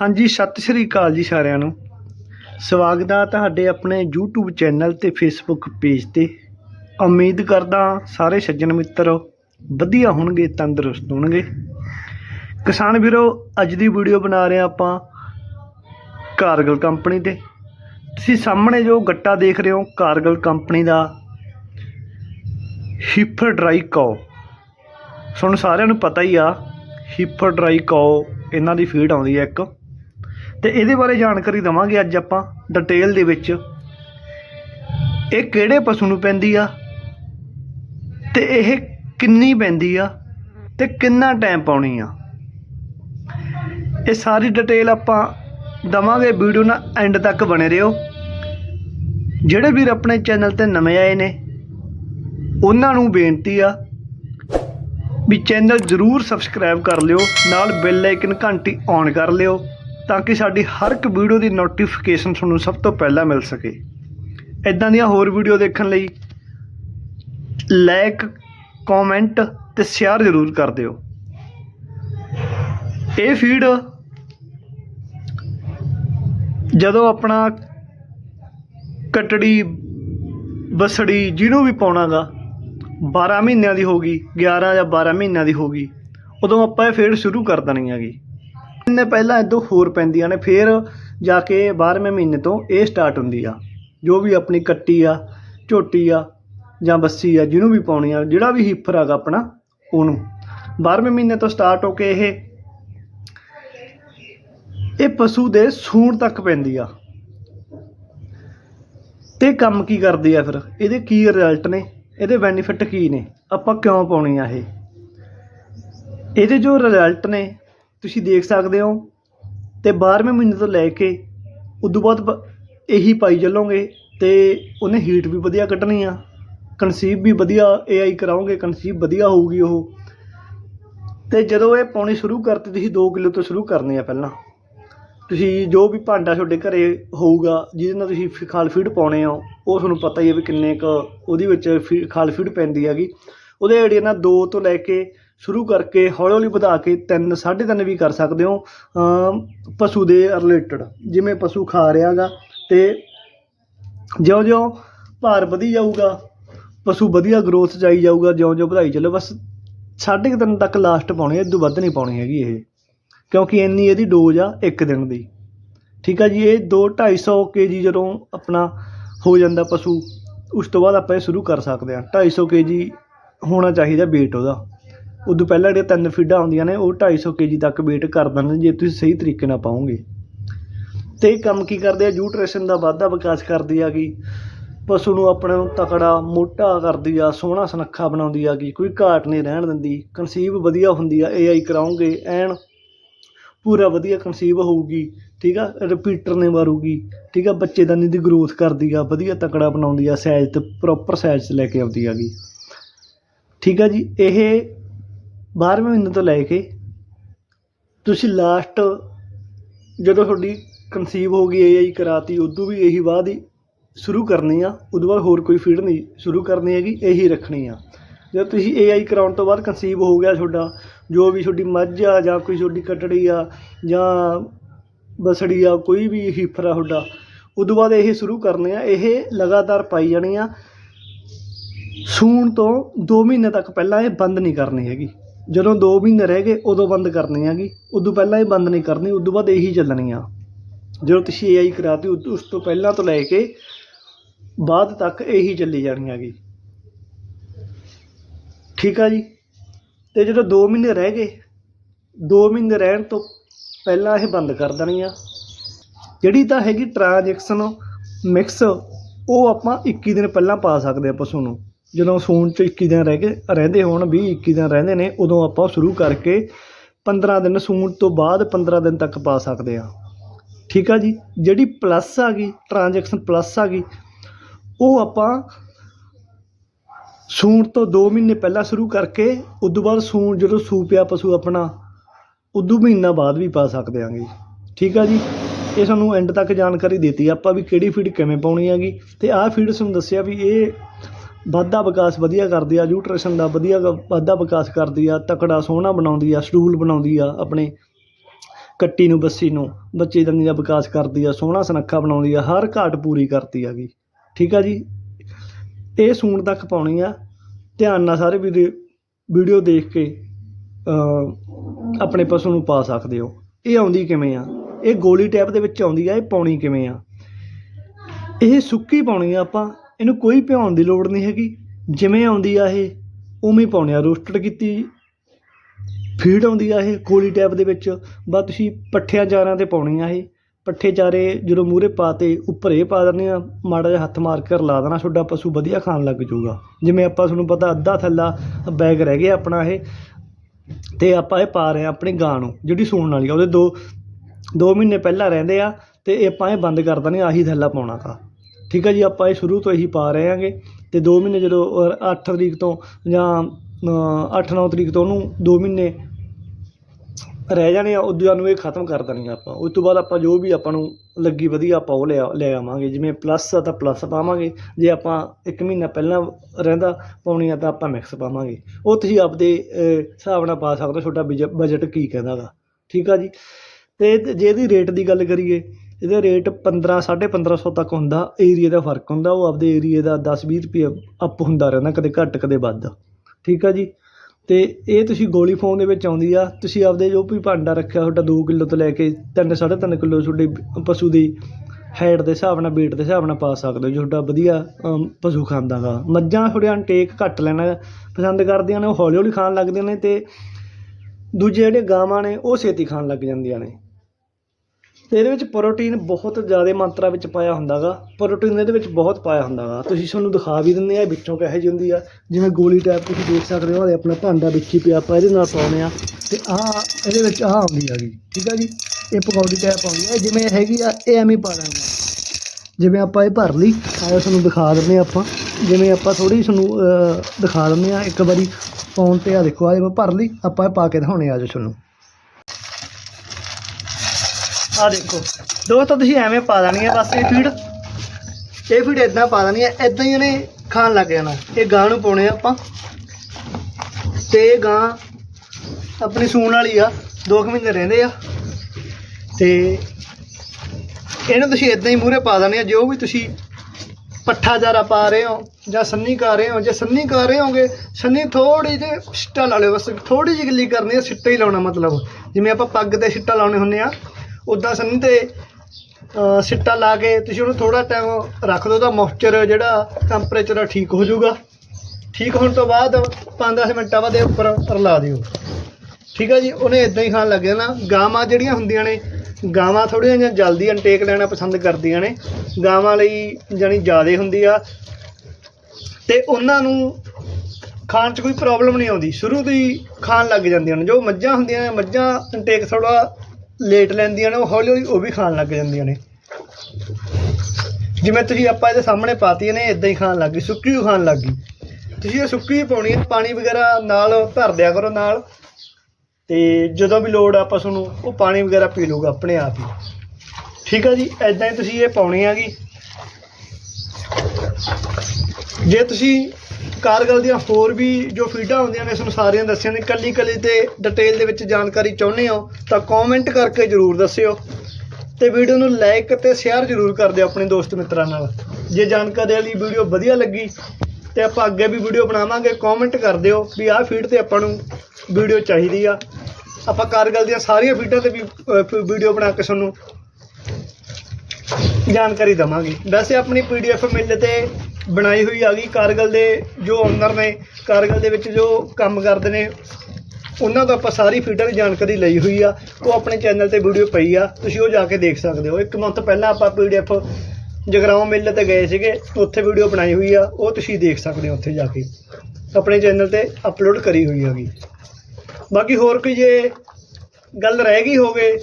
ਹਾਂਜੀ, ਸਤਿ ਸ਼੍ਰੀ ਅਕਾਲ ਜੀ ਸਾਰਿਆਂ ਨੂੰ। ਸਵਾਗਤ ਆ ਤੁਹਾਡੇ ਆਪਣੇ YouTube ਚੈਨਲ ਤੇ Facebook ਪੇਜ ਤੇ। ਉਮੀਦ ਕਰਦਾ ਸਾਰੇ ਸੱਜਣ ਮਿੱਤਰ ਵਧੀਆ ਹੋਣਗੇ, ਤੰਦਰੁਸਤ ਹੋਣਗੇ। ਕਿਸਾਨ ਵੀਰੋ, ਅੱਜ ਦੀ ਵੀਡੀਓ ਬਣਾ ਰਹੇ ਹਾਂ ਆਪਾਂ ਕਾਰਗਲ ਕੰਪਨੀ ਤੇ। ਤੁਸੀਂ ਸਾਹਮਣੇ ਜੋ ਗੱਟਾ ਦੇਖ ਰਹੇ ਹੋ, ਕਾਰਗਲ ਕੰਪਨੀ ਦਾ ਹਿਫਰ ਡਰਾਈ ਕਾਓ ਤੁਹਾਨੂੰ ਸਾਰਿਆਂ ਨੂੰ ਪਤਾ ਹੀ ਆ ਹਿਫਰ ਡਰਾਈ ਕਾਓ ਇਹਨਾਂ ਦੀ ਫੀਡ ਆਉਂਦੀ ਹੈ ਇੱਕ। ਤੇ ਇਹਦੇ ਬਾਰੇ ਜਾਣਕਾਰੀ ਦਵਾਂਗੇ ਅੱਜ ਆਪਾਂ ਡਿਟੇਲ ਦੇ ਵਿੱਚ। ਇਹ ਕਿਹੜੇ ਪਸ਼ੂ ਨੂੰ ਪੈਂਦੀ ਆ? ਤੇ ਇਹ ਕਿੰਨੀ ਪੈਂਦੀ ਆ? ਤੇ ਕਿੰਨਾ ਟਾਈਮ ਪਾਉਣੀ ਆ? ਇਹ ਸਾਰੀ ਡਿਟੇਲ ਆਪਾਂ ਦਵਾਂਗੇ ਵੀਡੀਓ ਨਾਲ ਐਂਡ ਤੱਕ ਬਣੇ ਰਹੋ। ਜਿਹੜੇ ਵੀਰ ਆਪਣੇ ਚੈਨਲ ਤੇ ਨਵੇਂ ਆਏ ਨੇ, ਉਹਨਾਂ ਨੂੰ ਬੇਨਤੀ ਆ ਵੀ ਚੈਨਲ ਜ਼ਰੂਰ ਸਬਸਕ੍ਰਾਈਬ ਕਰ ਲਿਓ, ਨਾਲ ਬੈਲ ਆਈਕਨ ਘੰਟੀ ਔਨ ਕਰ ਲਿਓ। ਤਾਂ ਕਿ ਸਾਡੀ ਹਰ ਇੱਕ ਵੀਡੀਓ ਦੀ ਨੋਟੀਫਿਕੇਸ਼ਨ ਤੁਹਾਨੂੰ ਸਭ ਤੋਂ ਪਹਿਲਾਂ ਮਿਲ ਸਕੇ। ਇਦਾਂ ਦੀਆਂ ਹੋਰ ਵੀਡੀਓ ਦੇਖਣ ਲਈ ਲਾਈਕ ਕਮੈਂਟ ਤੇ ਸ਼ੇਅਰ ਜ਼ਰੂਰ ਕਰ ਦਿਓ। ਇਹ ਫੀਡ ਜਦੋਂ ਆਪਣਾ ਕਟੜੀ, ਬਸੜੀ ਜਿਹਨੂੰ ਵੀ ਪਾਉਣਾਗਾ 12 ਮਹੀਨਿਆਂ ਦੀ ਹੋਗੀ 11 ਜਾਂ 12 ਮਹੀਨਿਆਂ ਦੀ ਹੋਗੀ ਉਦੋਂ ਆਪਾਂ ਇਹ ਫੀਡ ਸ਼ੁਰੂ ਕਰ ਦੇਣੀ ਹੈਗੀ। ਮਹੀਨੇ ਪਹਿਲਾਂ ਇਦੋਂ ਹੋਰ ਪੈਂਦੀਆਂ ਨੇ, ਫਿਰ ਜਾ ਕੇ 12ਵੇਂ ਮਹੀਨੇ ਤੋਂ ਇਹ ਸਟਾਰਟ ਹੁੰਦੀ ਆ। ਜੋ ਵੀ ਆਪਣੀ ਕੱਟੀ ਆ, ਝੋਟੀ ਆ ਜਾਂ ਬੱਸੀ ਆ, ਜਿਹਨੂੰ ਵੀ ਪਾਉਣੀ ਆ, ਜਿਹੜਾ ਵੀ ਹੀਫਰ ਹੈਗਾ ਆਪਣਾ, ਉਹਨੂੰ। 12ਵੇਂ ਮਹੀਨੇ ਤੋਂ ਸਟਾਰਟ ਹੋ ਕੇ ਇਹ ਇਹ ਪਸ਼ੂ ਦੇ ਸੂਣ ਤੱਕ ਪੈਂਦੀ ਆ। ਤੇ ਕੰਮ ਕੀ ਕਰਦੀ ਆ ਫਿਰ? ਇਹਦੇ ਕੀ ਰਿਜ਼ਲਟ ਨੇ? ਇਹਦੇ ਬੈਨੀਫਿਟ ਕੀ ਨੇ? ਆਪਾਂ ਕਿਉਂ ਪਾਉਣੀ ਆ ਇਹ? ਇਹਦੇ ਜੋ ਰਿਜ਼ਲਟ ਨੇ ਤੁਸੀਂ ਦੇਖ ਸਕਦੇ ਹੋ ਤੇ 12ਵੇਂ ਮਹੀਨੇ ਤੋਂ ਲੈ ਕੇ ਉਦੋਂ ਬਾਅਦ ਬ- ਇਹੀ ਪਾਈ ਚੱਲੋਗੇ ਤੇ ਉਹਨੇ ਹੀਟ ਵੀ ਵਧੀਆ ਕੱਢਣੀ ਆ ਕਨਸੀਵ ਵੀ ਵਧੀਆ ਏਆਈ ਕਰਾਓਗੇ ਕਨਸੀਵ ਵਧੀਆ ਹੋਊਗੀ ਉਹ। ਤੇ ਜਦੋਂ ਇਹ ਪਾਉਣੀ ਸ਼ੁਰੂ ਕਰਤੀ, ਤੁਸੀਂ 2 ਕਿਲੋ ਤੋਂ ਸ਼ੁਰੂ ਕਰਨੀ ਆ ਪਹਿਲਾਂ। ਤੁਸੀਂ ਜੋ ਵੀ ਭਾਂਡਾ ਤੁਹਾਡੇ ਘਰੇ ਹੋਊਗਾ, ਜਿਹਦੇ ਨਾਲ ਤੁਸੀਂ ਫੀ- ਖਾਲ ਫੀਡ ਪਾਉਣੇ ਹੋ ਉਹ ਤੁਹਾਨੂੰ ਪਤਾ ਹੀ ਹੈ ਵੀ ਕਿੰਨੇ ਕ ਉਹਦੇ ਵਿੱਚ ਫੀ- ਖਾਲ ਫੀਡ ਪੈਂਦੀ ਹੈਗੀ। ਉਹਦੇ ਆਈਡੀਆ ਨਾਲ 2 ਤੋਂ ਲੈ ਕੇ ਸ਼ੁਰੂ ਕਰਕੇ ਹੌਲੀ ਹੌਲੀ ਵਧਾ ਕੇ 3 3.5 ਵੀ ਕਰ ਸਕਦੇ ਹੋ ਪਸ਼ੂ ਦੇ ਰਿਲੇਟਡ ਜਿਵੇਂ ਪਸ਼ੂ ਖਾ ਰਿਹਾ ਗਾ ਅਤੇ ਜਿਉਂ-ਜਿਉਂ ਭਾਰ ਵਧੀ ਜਾਊਗਾ, ਪਸ਼ੂ ਵਧੀਆ ਗਰੋਥ 'ਚ ਆਈ ਜਾਊਗਾ, ਜਿਉਂ-ਜਿਉਂ ਵਧਾਈ ਚੱਲੋ, ਬਸ ਸਾਢੇ ਕੁ ਤਿੰਨ ਤੱਕ ਲਾਸਟ ਪਾਉਣੀ ਹੈ, ਇਹ ਤੋਂ ਵੱਧ ਨਹੀਂ ਪਾਉਣੀ ਹੈਗੀ ਇਹ, ਕਿਉਂਕਿ ਇੰਨੀ ਇਹਦੀ ਡੋਜ਼ ਆ ਇੱਕ ਦਿਨ ਦੀ, ਠੀਕ ਆ ਜੀ, ਇਹ 2 250 ਕੇਜੀ ਜਦੋਂ ਆਪਣਾ ਹੋ ਜਾਂਦਾ ਪਸ਼ੂ, ਉਸ ਤੋਂ ਬਾਅਦ ਆਪਾਂ ਇਹ ਸ਼ੁਰੂ ਕਰ ਸਕਦੇ ਹਾਂ 250 ਕੇਜੀ ਹੋਣਾ ਚਾਹੀਦਾ weight ਉਹਦਾ। ਉਦੋਂ ਪਹਿਲਾਂ ਜਿਹੜੀਆਂ ਤਿੰਨ ਫੀਡਾਂ ਆਉਂਦੀਆਂ ਨੇ, ਉਹ ਢਾਈ ਸੌ ਕੇ ਜੀ ਤੱਕ ਵੇਟ ਕਰ ਦਿੰਦੇ ਜੇ ਤੁਸੀਂ ਸਹੀ ਤਰੀਕੇ ਨਾਲ ਪਾਓਗੇ। ਤੇ ਇਹ ਕੰਮ ਕੀ ਕਰਦੇ ਆ? ਨਿਊਟ੍ਰੀਸ਼ਨ ਦਾ ਵਾਧਾ ਵਿਕਾਸ ਕਰਦੀ ਆ ਹੈਗੀ ਪਸ਼ੂ ਨੂੰ ਆਪਣੇ ਨੂੰ ਤਕੜਾ, ਮੋਟਾ ਕਰਦੀ ਆ, ਸੋਹਣਾ ਸੁਨੱਖਾ ਬਣਾਉਂਦੀ ਆ ਹੈਗੀ ਕੋਈ ਘਾਟ ਨਹੀਂ ਰਹਿਣ ਦਿੰਦੀ। ਕਨਸੀਵ ਵਧੀਆ ਹੁੰਦੀ ਆ ਏਆਈ ਕਰਾਉਂਗੇ ਐਨ ਪੂਰਾ ਵਧੀਆ ਕਨਸੀਵ ਹੋਊਗੀ, ਠੀਕ ਆ? ਰਿਪੀਟਰ ਨੇ ਮਾਰੂਗੀ, ਠੀਕ ਆ? ਬੱਚੇਦਾਨੀ ਦੀ ਗਰੋਥ ਕਰਦੀ ਆ, ਵਧੀਆ ਤਕੜਾ ਬਣਾਉਂਦੀ ਆ ਸਾਈਜ਼ ਤੇ ਪ੍ਰੋਪਰ ਸਾਈਜ਼ 'ਚ ਲੈ ਕੇ ਆਉਂਦੀ ਹੈਗੀ ਠੀਕ ਆ ਜੀ? ਇਹ 12ਵੇਂ ਮਹੀਨੇ ਤੋਂ ਲੈ ਕੇ ਤੁਸੀਂ ਲਾਸਟ ਜਦੋਂ ਤੁਹਾਡੀ ਕਨਸੀਵ ਹੋ ਗਈ ਏਆਈ ਕਰਾਤੀ, ਉਦੋਂ ਵੀ ਇਹੀ ਬਾਅਦ ਹੀ ਸ਼ੁਰੂ ਕਰਨੀ ਆ, ਉਦੋਂ ਬਾਅਦ ਹੋਰ ਕੋਈ ਫੀਡ ਨਹੀਂ ਸ਼ੁਰੂ ਕਰਨੀ ਹੈਗੀ, ਇਹੀ ਰੱਖਣੀ ਆ। ਜਦੋਂ ਤੁਸੀਂ ਏਆਈ ਕਰਾਉਣ ਤੋਂ ਬਾਅਦ ਕਨਸੀਵ ਹੋ ਗਿਆ ਤੁਹਾਡਾ, ਜੋ ਵੀ ਤੁਹਾਡੀ ਮੱਝ ਆ ਜਾਂ ਕੋਈ ਤੁਹਾਡੀ ਕਟੜੀ ਆ ਜਾਂ ਬਸੜੀ ਆ, ਕੋਈ ਵੀ ਹੀਫਰ ਆ ਤੁਹਾਡਾ, ਉਦੋਂ ਬਾਅਦ ਇਹ ਸ਼ੁਰੂ ਕਰਨੇ ਆ, ਇਹ ਲਗਾਤਾਰ ਪਾਈ ਜਾਣੀ ਆ। ਸੂਣ ਤੋਂ 2 ਮਹੀਨੇ ਤੱਕ ਪਹਿਲਾਂ ਇਹ ਬੰਦ ਨਹੀਂ ਕਰਨੀ ਹੈਗੀ। ਜਦੋਂ 2 ਮਹੀਨੇ ਰਹਿ ਗਏ, ਉਦੋਂ ਬੰਦ ਕਰਨੀ ਹੈਗੀ। ਉਦੋਂ ਪਹਿਲਾਂ ਇਹ ਬੰਦ ਨਹੀਂ ਕਰਨੀ, ਉਦੋਂ ਬਾਅਦ ਇਹੀ ਚੱਲਣੀ ਆ ਜਦੋਂ ਤੁਸੀਂ ਏਆਈ ਕਰਾਤੀ, ਉਦ- ਉਸ ਤੋਂ ਪਹਿਲਾਂ ਤੋਂ ਲੈ ਕੇ ਬਾਅਦ ਤੱਕ ਇਹੀ ਚੱਲੀ ਜਾਣੀ ਹੈਗੀ। ਠੀਕ ਆ ਜੀ? ਤੇ ਜਦੋਂ 2 ਮਹੀਨੇ ਰਹਿ ਗਏ 2 ਮਹੀਨੇ ਰਹਿਣ ਤੋਂ ਪਹਿਲਾਂ ਇਹ ਬੰਦ ਕਰ ਦੇਣੀ ਆ। ਜਿਹੜੀ ਤਾਂ ਹੈਗੀ ਟ੍ਰਾਂਜੈਕਸ਼ਨ ਮਿਕਸ ਉਹ ਆਪਾਂ 21 ਦਿਨ ਪਹਿਲਾਂ ਪਾ ਸਕਦੇ ਆ ਪਸ਼ੂ ਨੂੰ। ਜਦੋਂ ਸੂਣ ਚ 21 ਦਿਨ ਰਹਿ ਗਏ, ਰਹਿੰਦੇ ਹੋਣ 20 21 ਦਿਨ ਰਹਿੰਦੇ ਨੇ, ਉਦੋਂ ਆਪਾਂ ਸ਼ੁਰੂ ਕਰਕੇ 15 ਦਿਨ ਸੂਣ ਤੋਂ ਬਾਅਦ 15 ਦਿਨ ਤੱਕ ਪਾ ਸਕਦੇ ਆ ਠੀਕ ਆ ਜੀ? ਜਿਹੜੀ ਪਲੱਸ ਆ ਗਈ ਟ੍ਰਾਂਜੈਕਸ਼ਨ ਪਲੱਸ ਆ ਗਈ, ਉਹ ਆਪਾਂ ਸੂਣ ਤੋਂ 2 ਮਹੀਨੇ ਪਹਿਲਾਂ ਸ਼ੁਰੂ ਕਰਕੇ, ਉਦੋਂ ਬਾਅਦ ਸੂਣ ਜਦੋਂ ਸੂ ਪਿਆ ਪਸ਼ੂ ਆਪਣਾ, ਉਦੋਂ ਮਹੀਨਾ ਬਾਅਦ ਵੀ ਪਾ ਸਕਦੇ ਆਂਗੇ। ਠੀਕ ਆ ਜੀ? ਇਹ ਸਾਨੂੰ ਐਂਡ ਤੱਕ ਜਾਣਕਾਰੀ ਦਿੱਤੀ। ਆਪਾਂ ਵੀ ਕਿਹੜੀ ਫੀਡ ਕਿਵੇਂ ਪਾਉਣੀ ਹੈਗੀ? ਤੇ ਆਹ ਫੀਡ ਤੁਹਾਨੂੰ ਦੱਸਿਆ ਵੀ ਇਹ ਵਾਧਾ ਵਿਕਾਸ ਵਧੀਆ ਕਰਦੀ ਆ ਨਿਊਟ੍ਰੀਸ਼ਨ ਦਾ ਵਧੀਆ ਗ- ਵਾਧਾ ਵਿਕਾਸ ਕਰਦੀ ਆ, ਤਕੜਾ ਸੋਹਣਾ ਬਣਾਉਂਦੀ ਆ, ਸਟੂਲ ਬਣਾਉਂਦੀ ਆ, ਆਪਣੇ ਕੱਟੀ ਨੂੰ, ਬੱਸੀ ਨੂੰ, ਬੱਚੇ ਦਾ ਵਿਕਾਸ ਕਰਦੀ ਆ, ਸੋਹਣਾ ਸੁਨੱਖਾ ਬਣਾਉਂਦੀ ਆ, ਹਰ ਘਾਟ ਪੂਰੀ ਕਰਦੀ ਹੈਗੀ। ਠੀਕ ਆ ਜੀ? ਇਹ ਸੂਣ ਤੱਕ ਪਾਉਣੀ ਆ। ਧਿਆਨ ਨਾਲ ਸਾਰੇ ਵੀਡੀਓ ਵੀਡੀਓ ਦੇਖ ਕੇ ਆਪਣੇ ਪਸ਼ੂ ਨੂੰ ਪਾ ਸਕਦੇ ਹੋ। ਇਹ ਆਉਂਦੀ ਕਿਵੇਂ ਆ? ਇਹ ਗੋਲੀ ਟੈਪ ਦੇ ਵਿੱਚ ਆਉਂਦੀ ਆ, ਇਹ ਪਾਉਣੀ ਕਿਵੇਂ ਆ? ਇਹ ਸੁੱਕੀ ਪਾਉਣੀ ਆ ਆਪਾਂ। ਇਹਨੂੰ ਕੋਈ ਭਿਉਣ ਦੀ ਲੋੜ ਨਹੀਂ ਹੈਗੀ। ਜਿਵੇਂ ਆਉਂਦੀ ਆ ਇਹ, ਉਵੇਂ ਪਾਉਣੇ ਆ, ਰੋਸਟਡ ਕੀਤੀ ਫੀਡ ਆਉਂਦੀ ਆ ਇਹ ਗੋਲੀ ਟੈਪ ਦੇ ਵਿੱਚ। ਬਸ ਤੁਸੀਂ ਪੱਠਿਆਂ ਚਾਰਿਆਂ ਤੇ ਪਾਉਣੀ ਆ ਇਹ। ਪੱਠੇ ਚਾਰੇ ਜਦੋਂ ਮੂਹਰੇ ਪਾਤੇ ਉੱਪਰ ਇਹ ਪਾ ਦਿੰਦੇ ਆ, ਮਾੜਾ ਜਿਹਾ ਹੱਥ ਮਾਰ ਕੇ ਲਾ ਦੇਣਾ, ਤੁਹਾਡਾ ਪਸ਼ੂ ਵਧੀਆ ਖਾਣ ਲੱਗ ਜਾਊਗਾ। ਜਿਵੇਂ ਆਪਾਂ ਤੁਹਾਨੂੰ ਪਤਾ ਅੱਧਾ ਥੱਲਾ ਬੈਗ ਰਹਿ ਗਿਆ ਆਪਣਾ ਇਹ, ਤੇ ਆਪਾਂ ਇਹ ਪਾ ਰਹੇ ਆ ਆਪਣੀ ਗਾਂ ਨੂੰ, ਜਿਹੜੀ ਸੂਣ ਵਾਲੀ ਆ। ਉਹਦੇ ਦੋ ਦੋ ਮਹੀਨੇ ਪਹਿਲਾਂ ਰਹਿੰਦੇ ਆ, ਤੇ ਇਹ ਆਪਾਂ ਇਹ ਬੰਦ ਕਰ ਦਿੰਦੇ ਆ, ਆਹੀ ਥੱਲਾ ਪਾਉਣਾ ਤਾਂ। ਠੀਕ ਹੈ ਜੀ, ਆਪਾਂ ਇਹ ਸ਼ੁਰੂ ਤੋਂ ਇਹੀ ਪਾ ਰਹੇ ਆਂਗੇ ਤੇ 2 ਮਹੀਨੇ ਜਦੋਂ ਅੱਠ ਤਰੀਕ ਤੋਂ ਜਾਂ 8-9 ਤਰੀਕ ਤੋਂ ਉਹਨੂੰ ਦੋ ਮਹੀਨੇ ਰਹਿ ਜਾਣੇ ਆ, ਉਦੋਂ ਨੂੰ ਇਹ ਖਤਮ ਕਰ ਦੇਣੀ ਆ ਆਪਾਂ। ਉਸ ਤੋਂ ਬਾਅਦ ਆਪਾਂ ਜੋ ਵੀ ਆਪਾਂ ਨੂੰ ਲੱਗੀ ਵਧੀਆ ਆਪਾਂ ਉਹ ਲਿਆ, ਲੈ ਆਵਾਂਗੇ। ਜਿਵੇਂ ਪਲੱਸ ਆ ਤਾਂ ਪਲੱਸ ਪਾਵਾਂਗੇ। ਜੇ ਆਪਾਂ ਇੱਕ ਮਹੀਨਾ ਪਹਿਲਾਂ ਰਹਿੰਦਾ ਪਾਉਣੀ ਆ ਤਾਂ ਆਪਾਂ ਮਿਕਸ ਪਾਵਾਂਗੇ। ਉਹ ਤੁਸੀਂ ਆਪਦੇ ਹਿਸਾਬ ਨਾਲ ਪਾ ਸਕਦੇ ਹੋ, ਤੁਹਾਡਾ ਬਜਟ ਕੀ ਕਹਿੰਦਾ ਗਾ। ਠੀਕ ਆ ਜੀ? ਤੇ ਤੇ ਜੇ ਇਹਦੀ ਰੇਟ ਦੀ ਗੱਲ ਕਰੀਏ ਇਹਦਾ ਰੇਟ 15 1550 ਤੱਕ ਹੁੰਦਾ ਏਰੀਆ ਦਾ ਫ਼ਰਕ ਹੁੰਦਾ, ਉਹ ਆਪਦੇ ਏਰੀਏ ਦਾ 10 20 ਰੁਪਏ ਅਪ ਹੁੰਦਾ ਰਹਿੰਦਾ, ਕਦੇ ਘੱਟ, ਕਦੇ ਵੱਧ। ਠੀਕ ਆ ਜੀ? ਤੇ ਇਹ ਤੁਸੀਂ ਗੋਲੀ ਫੋਨ ਦੇ ਵਿੱਚ ਆਉਂਦੀ ਆ, ਤੁਸੀਂ ਆਪਦੇ ਜੋ ਵੀ ਭਾਂਡਾ ਰੱਖਿਆ ਤੁਹਾਡਾ 2 ਕਿਲੋ ਤੋਂ ਲੈ ਕੇ 3 3.5 ਕਿਲੋ ਤੁਹਾਡੇ ਪਸ਼ੂ ਦੀ ਹਾਈਟ ਦੇ ਹਿਸਾਬ ਨਾਲ, weight ਦੇ ਹਿਸਾਬ ਨਾਲ ਪਾ ਸਕਦੇ ਹੋ, ਜੋ ਤੁਹਾਡਾ ਵਧੀਆ ਪਸ਼ੂ ਖਾਂਦਾ ਗਾ। ਮੱਝਾਂ ਥੋੜ੍ਹੇ ਇਨਟੇਕ ਘੱਟ ਲੈਣਾ, ਪਸੰਦ ਕਰਦੀਆਂ ਨੇ, ਉਹ ਹੌਲੀ ਹੌਲੀ ਖਾਣ ਲੱਗਦੀਆਂ ਨੇ ਤੇ ਦੂਜੇ ਜਿਹੜੇ ਗਾਵਾਂ ਨੇ, ਉਹ ਛੇਤੀ ਖਾਣ ਲੱਗ ਜਾਂਦੀਆਂ ਨੇ। ਤੇ ਇਹਦੇ ਵਿੱਚ ਪ੍ਰੋਟੀਨ ਬਹੁਤ ਜ਼ਿਆਦਾ ਮਾਤਰਾ ਵਿੱਚ ਪਾਇਆ ਹੁੰਦਾਗਾ। ਪ੍ਰੋਟੀਨ ਇਹਦੇ ਵਿੱਚ ਬਹੁਤ ਪਾਇਆ ਹੁੰਦਾਗਾ। ਤੁਸੀਂ ਤੁਹਾਨੂੰ ਦਿਖਾ ਵੀ ਦਿੰਦੇ ਆ, ਇਹ ਵਿੱਚੋਂ ਕਿਹੋ ਜਿਹੀ ਹੁੰਦੀ ਆ। ਜਿਵੇਂ ਗੋਲੀ ਟਾਈਪ ਤੁਸੀਂ ਦੇਖ ਸਕਦੇ ਹੋ ਹਲੇ ਆਪਣਾ ਭਾਂਡਾ ਵਿੱਚ ਹੀ ਪਿਆ ਆਪਾਂ ਇਹਦੇ ਨਾਲ ਪਾਉਨੇ ਆ। ਤੇ ਆਹ ਇਹਦੇ ਵਿੱਚ ਆਹ ਆਉਂਦੀ ਹੈਗੀ, ਠੀਕ ਆ ਜੀ? ਇਹ ਪਕੌੜੀ ਟਾਈਪ ਆਉਂਦੀ ਆ। ਜਿਵੇਂ ਹੈਗੀ ਆ, ਇਹ ਐਵੇਂ ਪਾ ਦਾਂਗੇ ਜਿਵੇਂ ਆਪਾਂ ਇਹ ਭਰ ਲਈ ਆਇਆ ਤੁਹਾਨੂੰ ਦਿਖਾ ਦਿੰਦੇ ਹਾਂ ਆਪਾਂ। ਜਿਵੇਂ ਆਪਾਂ ਥੋੜੀ ਤੁਹਾਨੂੰ ਦਿਖਾ ਦਿੰਦੇ ਆ, ਇੱਕ ਵਾਰੀ ਫੋਨ ਤੇ ਆ ਦੇਖੋ ਆ ਜਿਵੇਂ ਭਰ ਲਈ, ਆਪਾਂ ਇਹ ਪਾ ਕੇ ਦਿਖਾਉਣੇ ਆ ਜੋ ਤੁਹਾਨੂੰ। ਆ ਦੇਖੋ। ਦੋਸਤੋ, ਤੁਸੀਂ ਐਵੇਂ ਪਾ ਦੇਣੀ ਹੈ ਬਸ ਇਹ ਫੀਡ ਇਹ ਫੀਡ ਇਦਾਂ ਪਾ ਦੇਣੀ ਹੈ ਇਦਾਂ ਹੀ ਇਹਨੇ ਖਾਣ ਲੱਗ ਜਾਣਾ। ਇਹ ਗਾਂ ਨੂੰ ਪਾਉਣੇ ਆ ਆਪਾਂ। ਤੇ ਇਹ ਗਾਂ ਆਪਣੀ ਸੂਣ ਵਾਲੀ ਆ 2 ਮਹੀਨੇ ਰਹਿੰਦੇ ਆ। ਤੇ ਇਹਨੂੰ ਤੁਸੀਂ ਇਦਾਂ ਹੀ ਮੂਹਰੇ ਪਾ ਦੇਣੇ ਆ, ਜੋ ਵੀ ਤੁਸੀਂ ਪੱਠਾ ਜਾਰਾ ਪਾ ਰਹੇ ਹੋ, ਜਾਂ ਸੰਨੀ ਕਰ ਰਹੇ ਹੋ। ਜੇ ਸੰਨੀ ਕਰ ਰਹੇ ਹੋਗੇ, ਸੰਨੀ ਥੋੜੀ ਜਿਹੀ ਸਿੱਟਾ ਲਾ ਲਿਓ ਬਸ। ਥੋੜੀ ਜਿਹੀ ਗਿੱਲੀ ਕਰਨੀ ਹੈ ਸਿੱਟਾ ਹੀ ਲਾਉਣਾ ਮਤਲਬ। ਜਿਵੇਂ ਆਪਾਂ ਪੱਗ ਤੇ ਸਿੱਟਾ ਲਾਉਣੇ ਹੁੰਦੇ ਆ ਉਦਾਂ ਸੰਨੀ ਤੇ ਅਹ, ਛਿੱਟਾ ਲਾ ਕੇ ਤੁਸੀਂ ਉਹਨੂੰ ਥੋੜਾ ਟਾਈਮ ਰੱਖ ਦਿਓ ਤਾਂ ਮੋਇਸਚਰ ਜਿਹੜਾ ਟੈਂਪਰੇਚਰ ਆ ਠੀਕ ਹੋ ਜਾਊਗਾ। ਠੀਕ ਹੋਣ ਤੋਂ ਬਾਅਦ 5-10 ਮਿੰਟਾਂ ਬਾਅਦ ਇਹ ਉੱਪਰ ਰਲਾ ਦਿਓ। ਠੀਕ ਆ ਜੀ ਉਹਨੇ ਇਦਾਂ ਹੀ ਖਾਣ ਲੱਗ ਜਾਣਾ ਗਾਵਾਂ ਜਿਹੜੀਆਂ ਹੁੰਦੀਆਂ ਨੇ ਗਾਵਾਂ ਥੋੜ੍ਹੀਆਂ ਜਿਹੀਆਂ ਜਲਦੀ ਇਨਟੇਕ ਲੈਣਾ ਪਸੰਦ ਕਰਦੀਆਂ ਨੇ। ਗਾਵਾਂ ਲਈ ਜਾਣੀ ਜ਼ਿਆਦੇ ਹੁੰਦੀ ਆ। ਤੇ ਉਹਨਾਂ ਨੂੰ ਖਾਣ 'ਚ ਕੋਈ ਪ੍ਰੋਬਲਮ ਨਹੀਂ ਆਉਂਦੀ। ਸ਼ੁਰੂ ਤੋਂ ਹੀ ਖਾਣ ਲੱਗ ਜਾਂਦੀਆਂ ਨੇ। ਜੋ ਮੱਝਾਂ ਹੁੰਦੀਆਂ ਨੇ ਮੱਝਾਂ ਇਨਟੇਕ ਥੋੜਾ ਲੇਟ ਲੈਂਦੀਆਂ ਨੇ, ਉਹ ਹੌਲੀ ਹੌਲੀ ਉਹ ਵੀ ਖਾਣ ਲੱਗ ਜਾਂਦੀਆਂ ਨੇ। ਜਿਵੇਂ ਤੁਸੀਂ ਆਪਾਂ ਇਹਦੇ ਸਾਹਮਣੇ ਪਾਤੀ ਨੇ ਇਦਾਂ ਹੀ ਖਾਣ ਲੱਗ ਗਈ, ਸੁੱਕੀ ਹੋਈ ਖਾਣ ਲੱਗ ਗਈ। ਤੁਸੀਂ ਇਹ ਸੁੱਕੀ ਹੀ ਪਾਉਣੀ ਹੈ, ਪਾਣੀ ਵਗੈਰਾ ਨਾਲ ਭਰ ਦਿਆ ਕਰੋ ਨਾਲ। ਤੇ ਜਦੋਂ ਵੀ ਲੋੜ ਆਪਾਂ ਤੁਹਾਨੂੰ ਉਹ ਪਾਣੀ ਵਗੈਰਾ ਪੀ ਲੂਗਾ ਆਪਣੇ ਆਪ ਹੀ। ਠੀਕ ਆ ਜੀ ਐਦਾਂ ਹੀ ਤੁਸੀਂ ਇਹ ਪਾਉਣੀ ਹੈਗੀ। ਜੇ ਤੁਸੀਂ ਕਾਰਗਲ ਦੀਆਂ ਹੋਰ ਵੀ ਜੋ ਫੀਡਾਂ ਹੁੰਦੀਆਂ ਨੇ ਤੁਹਾਨੂੰ ਸਾਰੀਆਂ ਦੱਸੀਆਂ ਨੇ। ਕੱਲੀ ਕੱਲੀ ਤੇ ਡਿਟੇਲ ਦੇ ਵਿੱਚ ਜਾਣਕਾਰੀ ਚਾਹੁੰਦੇ ਹੋ ਤਾਂ ਕਮੈਂਟ ਕਰਕੇ ਜਰੂਰ ਦੱਸਿਓ। ਤੇ ਵੀਡੀਓ ਨੂੰ ਲਾਈਕ ਤੇ ਸ਼ੇਅਰ ਜਰੂਰ ਕਰ ਦਿਓ ਆਪਣੇ ਦੋਸਤ ਮਿੱਤਰਾਂ ਨਾਲ। ਜੇ ਜਾਣਕਾਰੀ ਵਾਲੀ ਵੀਡੀਓ ਵਧੀਆ ਲੱਗੀ ਤੇ ਆਪਾਂ ਅੱਗੇ ਵੀ ਵੀਡੀਓ ਬਣਾਵਾਂਗੇ ਕਮੈਂਟ ਕਰ ਦਿਓ ਵੀ ਆਹ ਫੀਡ ਤੇ ਆਪਾਂ ਨੂੰ ਵੀਡੀਓ ਚਾਹੀਦੀ ਆ। ਆਪਾਂ ਕਾਰਗਲ ਦੀਆਂ ਸਾਰੀਆਂ ਫੀਡਾਂ ਤੇ ਵੀ ਵੀਡੀਓ ਬਣਾ ਕੇ ਤੁਹਾਨੂੰ ਜਾਣਕਾਰੀ ਦਵਾਂਗੇ। ਵੈਸੇ ਆਪਣੀ ਪੀਡੀਐਫ ਮਿਲ ਤੇ ਬਣਾਈ ਹੋਈ ਆ ਗਈ। ਕਾਰਗਲ ਦੇ ਜੋ ਓਨਰ ਨੇ, ਕਾਰਗਲ ਦੇ ਵਿੱਚ ਜੋ ਕੰਮ ਕਰਦੇ ਨੇ, ਉਹਨਾਂ ਤੋਂ ਆਪਾਂ ਸਾਰੀ ਫੀਡਰ ਦੀ ਜਾਣਕਾਰੀ ਲਈ ਹੋਈ ਆ। ਉਹ ਆਪਣੇ ਚੈਨਲ ਤੇ ਵੀਡੀਓ ਪਈ ਆ। ਤੁਸੀਂ ਉਹ ਜਾ ਕੇ ਦੇਖ ਸਕਦੇ ਹੋ। ਇੱਕ ਮੰਥ ਪਹਿਲਾਂ ਆਪਾਂ ਪੀਡੀਐਫ ਜਗਰਾਉਂ ਮਿਲ ਤੇ ਗਏ ਸੀਗੇ। ਉੱਥੇ ਵੀਡੀਓ ਬਣਾਈ ਹੋਈ ਆ। ਉਹ ਤੁਸੀਂ ਦੇਖ ਸਕਦੇ ਹੋ ਉੱਥੇ ਜਾ ਕੇ। ਆਪਣੇ ਚੈਨਲ ਤੇ ਅਪਲੋਡ ਕਰੀ ਹੋਈ ਹੈਗੀ ਬਾਕੀ ਹੋਰ ਕੋਈ ਜੇ ਗੱਲ ਰਹਿ ਗਈ ਹੋਵੇ,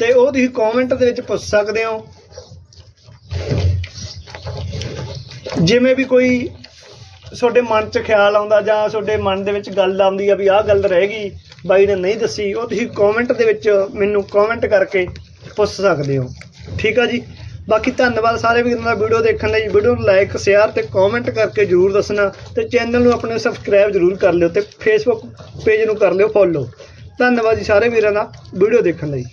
ਤੇ ਉਹ ਤੁਸੀਂ ਕਮੈਂਟ ਦੇ ਵਿੱਚ ਪੁੱਛ ਸਕਦੇ ਹੋ। ਜਿਵੇਂ ਵੀ ਕੋਈ ਤੁਹਾਡੇ ਮਨ 'ਚ ਖਿਆਲ ਆਉਂਦਾ ਜਾਂ ਤੁਹਾਡੇ ਮਨ ਦੇ ਵਿੱਚ ਗੱਲ ਆਉਂਦੀ ਆ ਵੀ ਆਹ ਗੱਲ ਰਹਿ ਗਈ, ਬਾਈ ਨੇ ਨਹੀਂ ਦੱਸੀ, ਉਹ ਤੁਸੀਂ ਕਮੈਂਟ ਦੇ ਵਿੱਚ ਮੈਨੂੰ ਕਮੈਂਟ ਕਰਕੇ ਪੁੱਛ ਸਕਦੇ ਹੋ। ਠੀਕ ਆ ਜੀ? ਬਾਕੀ ਧੰਨਵਾਦ ਸਾਰੇ ਵੀਰਾਂ ਦਾ ਵੀਡੀਓ ਦੇਖਣ ਲਈ। ਵੀਡੀਓ ਨੂੰ ਲਾਈਕ ਸ਼ੇਅਰ ਤੇ ਕਮੈਂਟ ਕਰਕੇ ਜਰੂਰ ਦੱਸਣਾ ਤੇ ਚੈਨਲ ਨੂੰ ਆਪਣੇ ਸਬਸਕ੍ਰਾਈਬ ਜਰੂਰ ਕਰ ਲਿਓ ਤੇ ਫੇਸਬੁੱਕ ਪੇਜ ਨੂੰ ਕਰ ਲਿਓ ਫੋਲੋ ਧੰਨਵਾਦ ਜੀ ਸਾਰੇ ਵੀਰਾਂ ਦਾ ਵੀਡੀਓ ਦੇਖਣ ਲਈ।